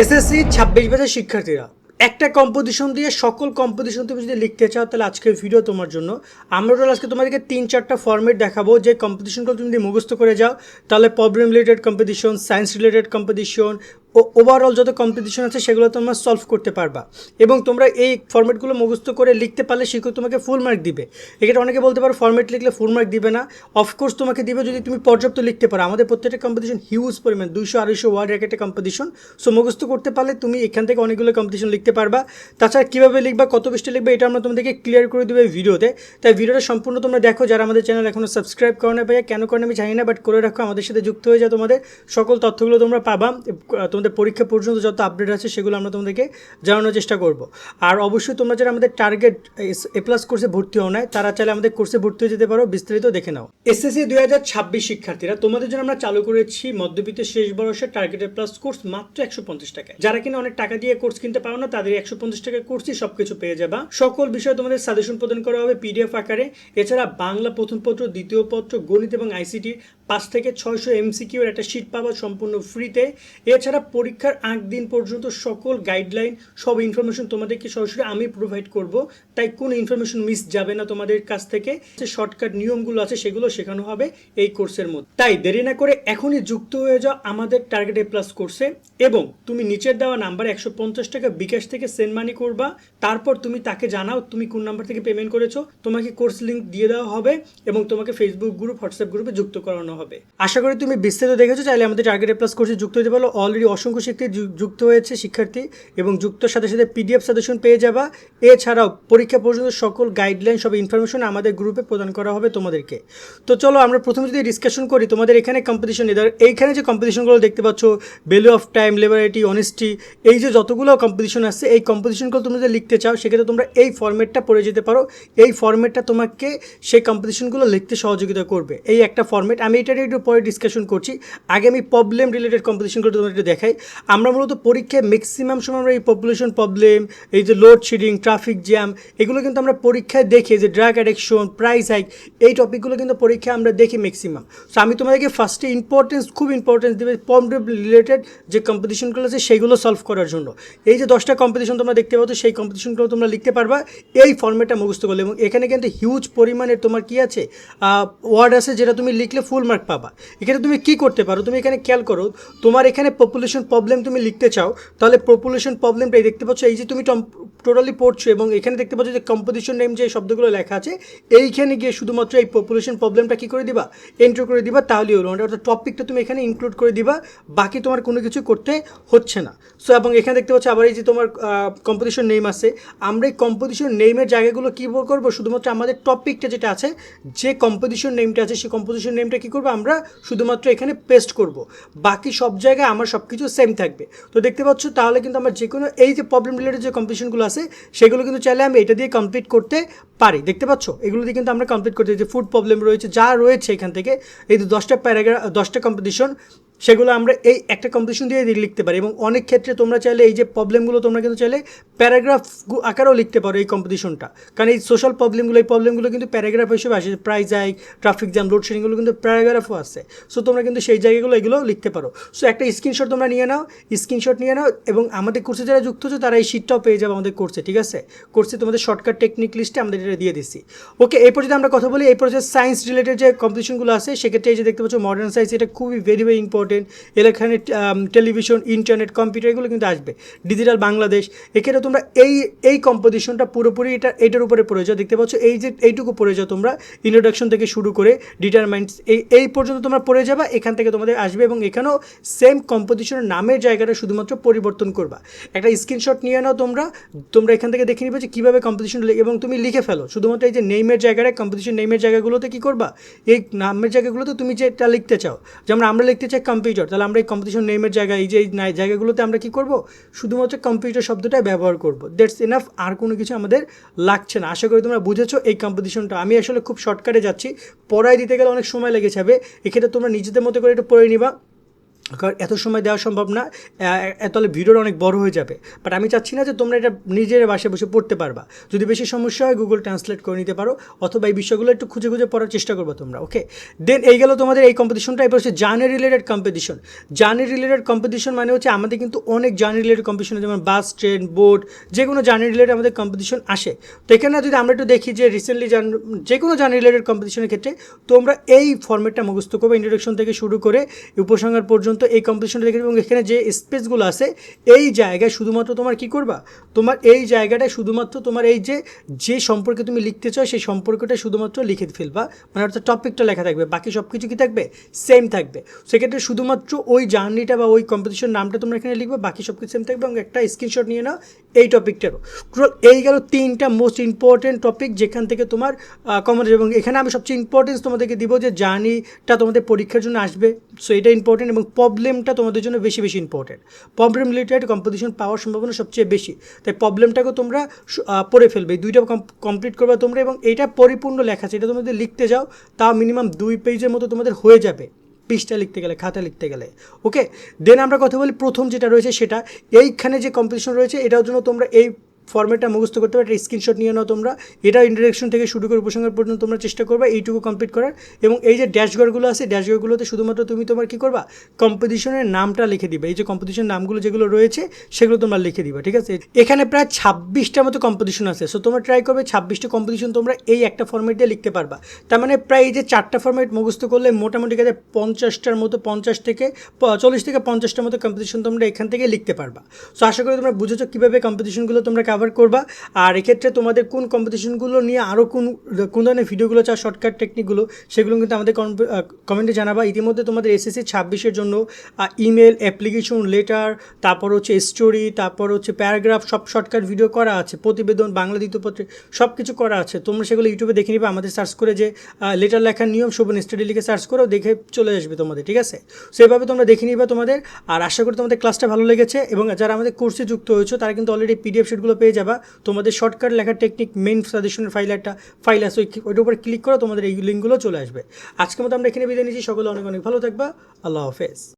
SSC ছাব্বিশ বছর শিক্ষার্থীরা। একটা কম্পোজিশন দিয়ে সকল কম্পোজিশন তুমি যদি লিখতে চাও, তাহলে আজকের ভিডিও তোমার জন্য। আমরা টোটাল আজকে তোমাদেরকে তিন চারটা ফর্মেট দেখাবো। যে কম্পিটিশনগুলো তুমি যদি মুখস্থ করে যাও, তাহলে problem related competition science related competition ও ওভারঅল যত কম্পিটিশন আছে সেগুলো তোমরা সলভ করতে পারবা। এবং তোমরা এই ফর্মেটগুলো মুখস্থ করে লিখতে পারলে শিক্ষক তোমাকে ফুল মার্ক দিবে। এক্ষেত্রে অনেকে বলতে পারো ফর্মেট লিখলে ফুল মার্ক দিবে না। অফকোর্স তোমাকে দিবে যদি তুমি পর্যাপ্ত লিখতে পারো। আমাদের প্রত্যেকটা কম্পিটিশন হিউজ পরিমাণ, দুইশো, আড়াইশো ওয়ার্ড এক একটা কম্পিটিশন সো মুখস্থ করতে পারলে তুমি এখান থেকে অনেকগুলো কম্পিটিশন লিখতে পারবা। তাছাড়া কীভাবে লিখবা, কত পৃষ্ঠে লিখবে, এটা আমরা তোমাদেরকে ক্লিয়ার করে দেবো ভিডিওতে তাই ভিডিওটা সম্পূর্ণ তোমরা দেখো। যারা আমাদের চ্যানেল এখনও সাবস্ক্রাইব করো না ভাইয়া, কেন করেন আমি জানি না বাট করে রাখো। আমাদের সাথে যুক্ত হয়ে যাও তোমাদের। সকল তথ্যগুলো তোমরা পাবা। তোমাদের পরীক্ষা পর্যন্ত যত আপডেট আছে সেগুলো আমরা তোমাদেরকে জানানোর চেষ্টা করব। আর অবশ্যই তোমরা যারা আমাদের টার্গেট এ প্লাস কোর্সে ভর্তি হও না তারা চাইলে আমাদের কোর্সে ভর্তি হয়ে যেতে পারো। বিস্তারিত দেখে নাও। এসএসসি দুই হাজার ছাব্বিশ শিক্ষার্থীরা, তোমাদের জন্য আমরা চালু করেছি মধ্যবিত্তের শেষ বয়সের টার্গেট এ প্লাস কোর্স মাত্র একশো পঞ্চাশ টাকায়। যারা কিনা অনেক টাকা দিয়ে কোর্স কিনতে পারো না, তাদের একশো পঞ্চাশ টাকার কোর্সই সবকিছু পেয়ে যাবা। সকল বিষয়ে তোমাদের সাজেশন প্রদান করা হবে পিডিএফ আকারে। এছাড়া বাংলা প্রথম পত্র দ্বিতীয় পত্র, গণিত এবং আইসিটি পাঁচ থেকে ছয়শো এমসিকিউ এর একটা শিট পাবা সম্পূর্ণ ফ্রিতে এছাড়া পরীক্ষার আগ দিন পর্যন্ত সকল গাইডলাইন সব ইনফরমেশন তোমাদেরকে সরাসরি আমি প্রোভাইড করব। তাই কোনো ইনফরমেশন মিস যাবে না তোমাদের কাছ থেকে। যে শর্টকাট নিয়মগুলো আছে সেগুলো শেখানো হবে এই কোর্সের মধ্যে। তাই দেরি না করে এখনই যুক্ত হয়ে যাও আমাদের টার্গেট এ প্লাস কোর্সে এবং তুমি নিচের দেওয়া নাম্বার একশো পঞ্চাশ টাকা বিকাশ থেকে সেন্ড মানি করবা। তারপর তুমি তাকে জানাও তুমি কোন নাম্বার থেকে পেমেন্ট করেছ। তোমাকে কোর্স লিঙ্ক দিয়ে দেওয়া হবে এবং তোমাকে ফেসবুক গ্রুপ হোয়াটসঅ্যাপ গ্রুপে যুক্ত করানো হবে। আশা করি তুমি বিস্তারিত দেখেছ। চাইলে আমাদের টার্গেট এ প্লাস কোর্সে যুক্ত হতে পারো। অলরেডি অসংখ্য শিক্ষার্থী যুক্ত হয়েছে, শিক্ষার্থী, এবং যুক্তর সাথে সাথে পিডিএফ সাজেশন পেয়ে যাবা। এছাড়াও পরীক্ষা পর্যন্ত সকল গাইডলাইন সব ইনফরমেশন আমাদের গ্রুপে প্রদান করা হবে তোমাদেরকে। তো চলো আমরা প্রথমে যদি ডিসকাশন করি, তোমাদের এখানে কম্পিটিশন এদের এইখানে যে কম্পিটিশনগুলো দেখতে পাচ্ছ ভ্যালু অফ টাইম লেবারিটি অনেস্টি এই যে যতগুলো কম্পিটিশন আছে এই কম্পিটিশনগুলো তুমি যদি লিখতে চাও, সেক্ষেত্রে তোমরা এই ফর্মেটটা পড়ে যেতে পারো। এই ফর্মেটটা তোমাকে সেই কম্পিটিশনগুলো লিখতে সহযোগিতা করবে। এই একটা ফর্মেট আমি এটা একটু পরে ডিসকাশন করছি। আগে আমি প্রবলেম রিলেটেড কম্পিটিশনগুলো তোমাদের দেখাই। আমরা মূলত পরীক্ষায় ম্যাক্সিমাম সময় আমরা এই পপুলেশন প্রবলেম এই যে লোডশেডিং ট্রাফিক জ্যাম এগুলো কিন্তু আমরা পরীক্ষায় দেখি যে ড্রাগ অ্যাডিকশন প্রাইস হাইক এই টপিকগুলো কিন্তু পরীক্ষায় আমরা দেখি ম্যাক্সিমাম সো আমি তোমাদেরকে ফার্স্টে ইম্পর্টেন্স খুব ইম্পর্টেন্স দেবে প্রবলেম রিলেটেড যে কম্পিটিশনগুলো আছে, সেগুলো সলভ করার জন্য। এই যে দশটা কম্পিটিশন তোমরা দেখতে পাচ্ছ, সেই কম্পিটিশনগুলো তোমরা লিখতে পারবা, এই ফর্মেটটা মুখস্থ করলে। এবং এখানে কিন্তু হিউজ পরিমাণের তোমার কি আছে ওয়ার্ড আছে যেটা তুমি লিখলে ফুল মার্ক পাবা। এখানে তুমি কি করতে পারো, তুমি এখানে খেয়াল করো, তোমার এখানে পপুলেশন প্রবলেম তুমি লিখতে চাও, তাহলে পপুলেশন প্রবলেমটা দেখতে পাচ্ছ, এই যে তুমি টোটালি পড়ছো এবং এখানে দেখতে পাচ্ছ যে কম্পোজিশন নেম যে শব্দগুলো লেখা আছে, এইখানে গিয়ে শুধুমাত্র এই পপুলেশন প্রবলেমটা কি করে দিবা? এন্টার করে দিবা, তাহলেই হলো। মানে অর্থাৎ টপিকটা তুমি এখানে ইনক্লুড করে দিবা, বাকি তোমার কোনো কিছু করতে হচ্ছে না। সো এবং এখানে দেখতে পাচ্ছ আবার এই যে তোমার কম্পোজিশন নেম আছে, আমরা এই কম্পোজিশন নেমের জায়গাগুলো কী করব? শুধুমাত্র আমাদের টপিকটা যেটা আছে, যে কম্পোজিশন নেমটা আছে সেই কম্পোজিশন নেমটা কী করব? আমরা শুধুমাত্র এখানে পেস্ট করব। বাকি সব জায়গায় আমার সব কিছু সেম থাকবে। তো দেখতে পাচ্ছ, তাহলে কিন্তু আমার যে কোনো এই যে প্রবলেম রিলেটেড যে কম্পিটিশনগুলো আছে, সেগুলো কিন্তু চাইলে আমি এটা দিয়ে কমপ্লিট করতে পারি। দেখতে পাচ্ছ? এগুলো দিয়ে কিন্তু আমরা কমপ্লিট করতে যে ফুড প্রবলেম রয়েছে, যা রয়েছে এখান থেকে, এই যে দশটা প্যারাগ্রাফ দশটা কম্পিটিশন সেগুলো আমরা এই একটা কম্পিটিশন দিয়ে লিখতে পারি। এবং অনেক ক্ষেত্রে তোমরা চাইলে এই যে প্রবলেমগুলো তোমরা কিন্তু চাইলে প্যারাগ্রাফ আকারেও লিখতে পারো এই কম্পিটিশনটা কারণ এই সোশ্যাল প্রবলেমগুলো এই প্রবলেমগুলো কিন্তু প্যারাগ্রাফ হিসেবে আসে। প্রাইজ হাইক ট্রাফিক জ্যাম লোডশেডিংগুলো কিন্তু প্যারাগ্রাফও আছে। সো তোমরা কিন্তু সেই জায়গাগুলো এগুলো লিখতে পারো। সো একটা স্ক্রিনশট তোমরা নিয়ে নাও স্ক্রিনশট নিয়ে নাও এবং আমাদের কোর্সে যারা যুক্ত হচ্ছে, তারা এই শিটটাও পেয়ে যাবে আমাদের কোর্সে ঠিক আছে? কোর্সে তোমাদের শর্টকাট টেকনিক লিস্টে আমাদের এটা দিয়ে দিচ্ছি ওকে এরপর যদি আমরা কথা বলি। এরপর যে সায়েন্স রিলেটেড যে কম্পিটিশনগুলো আছে, সেক্ষেত্রে এই যে দেখতে পাচ্ছ মডার্ন সায়েন্স এটা খুবই ভেরি ভেরি ইম্পর্টেন্ট এখানে টেলিভিশন ইন্টারনেট কম্পিউটার এগুলো কিন্তু আসবে। ডিজিটাল বাংলাদেশ এখানে তোমরা এই এই কম্পোজিশনটা পুরোপুরি এটা এইটার উপরে পড়ে যাও। দেখতে পাচ্ছ, এই যে, এইটুকু পড়ে যাও তোমরা। ইন্ট্রোডাকশন থেকে শুরু করে ডিটারমাইন্স এই এই পর্যন্ত তোমরা পড়ে যাবা, এখান থেকে তোমাদের আসবে এবং এখানেও সেম কম্পোজিশনের নামের জায়গাটা শুধুমাত্র পরিবর্তন করবা। একটা স্ক্রিনশট নিয়ে নাও তোমরা তোমরা এখান থেকে দেখে নিবে যে কীভাবে কম্পোজিশন এবং তুমি লিখে ফেলো। শুধুমাত্র এই যে নেইমের জায়গাটা কম্পোজিশন নেইমের জায়গাগুলোতে কী করবা? এই নামের জায়গাগুলোতে তুমি যেটা লিখতে চাও, যেমন আমরা লিখতে চাই কম্পিউটার তাহলে আমরা এই কম্পিটিশন নেমের জায়গায়, এই যে জায়গাগুলোতে আমরা কি করব? শুধুমাত্র কম্পিউটার শব্দটাই ব্যবহার করব। দ্যাটস এনাফ আর কোনো কিছু আমাদের লাগছে না। আশা করি তোমরা বুঝেছ এই কম্পিটিশনটা আমি আসলে খুব শর্টকাটে যাচ্ছি। পড়ায় দিতে গেলে অনেক সময় লেগে যাবে। এক্ষেত্রে তোমরা নিজেদের মতো করে একটু পড়ে নিবা। কারণ এত সময় দেওয়া সম্ভব না তাহলে ভিডিওটা অনেক বড় হয়ে যাবে। বাট আমি চাচ্ছি না যে তোমরা এটা নিজের বাসায় বসে পড়তে পারবা। যদি বেশি সমস্যা হয় গুগল ট্রান্সলেট করে নিতে পারো, অথবা এই বিষয়গুলো একটু খুঁজে খুঁজে পড়ার চেষ্টা করব তোমরা ওকে দেন এই গেল তোমাদের এই কম্পিটিশনটা এবার হচ্ছে journey related competition journey related competition মানে হচ্ছে আমাদের কিন্তু অনেক জার্নি রিলেটেড কম্পিটিশন যেমন বাস ট্রেন বোট যে কোনো জার্নি রিলেটেড আমাদের কম্পিটিশন আসে। তো এখানে যদি আমরা একটু দেখি যে রিসেন্টলি জার্ন যে কোনো জার্নি রিলেটেড কম্পিটিশনের ক্ষেত্রে তোমরা এই ফর্মেটটা মুখস্থ করবে ইন্ট্রোডাকশন থেকে শুরু করে উপসংহার পর্যন্ত এই কম্পিটিশনটা দেখে এবং এখানে যে স্পেসগুলো আছে, এই জায়গায় শুধুমাত্র তোমার কি করবা? তোমার এই জায়গাটায় শুধুমাত্র তোমার এই যে যে সম্পর্কে তুমি লিখতে চাও, সেই সম্পর্কটা শুধুমাত্র লিখে ফেলবা। মানে অর্থাৎ টপিকটা লেখা থাকবে, বাকি সব কিছু কি থাকবে? সেম থাকবে। সেক্ষেত্রে শুধুমাত্র ওই জার্নিটা বা ওই কম্পিটিশন নামটা তোমরা এখানে লিখবে, বাকি সব কিছু সেম থাকবে এবং একটা স্ক্রিনশট নিয়ে নাও এই টপিকটারও এই গেল তিনটা মোস্ট ইম্পর্টেন্ট টপিক যেখান থেকে তোমার কমন এবং এখানে আমি সবচেয়ে ইম্পর্টেন্স তোমাদেরকে দিব যে জার্নিটা তোমাদের পরীক্ষার জন্য আসবে। সো এটা ইম্পর্টেন্ট এবং প্রবলেমটা তোমাদের জন্য বেশি বেশি ইম্পর্টেন্ট প্রবলেম রিলেটেড কম্পিটিশন পাওয়ার সম্ভাবনা সবচেয়ে বেশি। তাই প্রবলেমটাকেও তোমরা পড়ে ফেলবে। দুইটা কমপ্লিট করবে তোমরা এবং এটা পরিপূর্ণ লেখা আছে। এটা তোমাদের লিখতে যাও, তা মিনিমাম দুই পেজের মতো তোমাদের হয়ে যাবে। পৃষ্ঠা লিখতে গেলে, খাতা লিখতে গেলে। ওকে দেন আমরা কথা বলি প্রথম যেটা রয়েছে সেটা। এইখানে যে কম্পিটিশন রয়েছে, এটার জন্য তোমরা এই ফর্মেটটা মুখস্থ করতে পারো, একটা স্ক্রিনশট নিয়ে নাও তোমরা। এটা ইন্ট্রোডাকশন থেকে শুরু করে উপসংহার পর্যন্ত তোমরা চেষ্টা করবে এইটুকু কমপ্লিট করার। এবং এই যে ড্যাশবোর্ডগুলো আছে, ড্যাশবোর্ডগুলোতে শুধুমাত্র তুমি তোমার কী করবা? কম্পিটিশনের নামটা লিখে দিবে। এই যে কম্পিটিশন নামগুলো যেগুলো রয়েছে, সেগুলো তোমরা লিখে দিবা, ঠিক আছে? এখানে প্রায় ছাব্বিশটা মতো কম্পিটিশন আছে। সো তোমরা ট্রাই করবে ছাব্বিশটা কম্পিটিশন তোমরা এই একটা ফর্মেট দিয়ে লিখতে পারবা। তার মানে প্রায় এই যে চারটা ফর্মেট মুখস্থ করলে মোটামুটি কাজে পঞ্চাশটার মতো, পঞ্চাশ থেকে চল্লিশ থেকে পঞ্চাশটার মতো কম্পিটিশন তোমরা এখান থেকে লিখতে পারবা। সো আশা করি তোমরা বুঝেছ কীভাবে কম্পিটিশনগুলো তোমরা কভার করবা। আর এক্ষেত্রে তোমাদের কোন কম্পিটিশনগুলো নিয়ে আরও কোন কোন ধরনের ভিডিওগুলো চাও শর্টকাট টেকনিকগুলো সেগুলো কিন্তু আমাদের কমেন্টে জানাবা। ইতিমধ্যে তোমাদের এসএসসি ছাব্বিশের জন্য ইমেল অ্যাপ্লিকেশন লেটার তারপর হচ্ছে স্টোরি তারপর হচ্ছে প্যারাগ্রাফ সব শর্টকাট ভিডিও করা আছে, প্রতিবেদন, বাংলা দ্বিতীয়পত্রে সব কিছু করা আছে। তোমরা সেগুলো ইউটিউবে দেখে নিবে, আমাদের সার্চ করে যে লেটার লেখার নিয়ম, শোভন স্টাডি লিখে সার্চ করো, দেখে চলে আসবে তোমাদের, ঠিক আছে? সেভাবে তোমরা দেখে নিবে তোমাদের, আর আশা করি তোমাদের ক্লাসটা ভালো লেগেছে, এবং যারা আমাদের কোর্সে যুক্ত হয়েছো, তারা কিন্তু অলরেডি পিডিএফ শিটগুলো পেয়ে যাবা। তোমাদের শর্টকাট লেখা টেকনিক মেন সাজেশনের ফাইল একটা ফাইল আছে, ওই ওইটার উপর ক্লিক করো, তোমাদের এই লিঙ্কগুলো চলে আসবে। আজকের মতো আমরা এখানে বিদায় নিচ্ছি। সকলে অনেক অনেক ভালো থাকবা। আল্লাহ হাফেজ।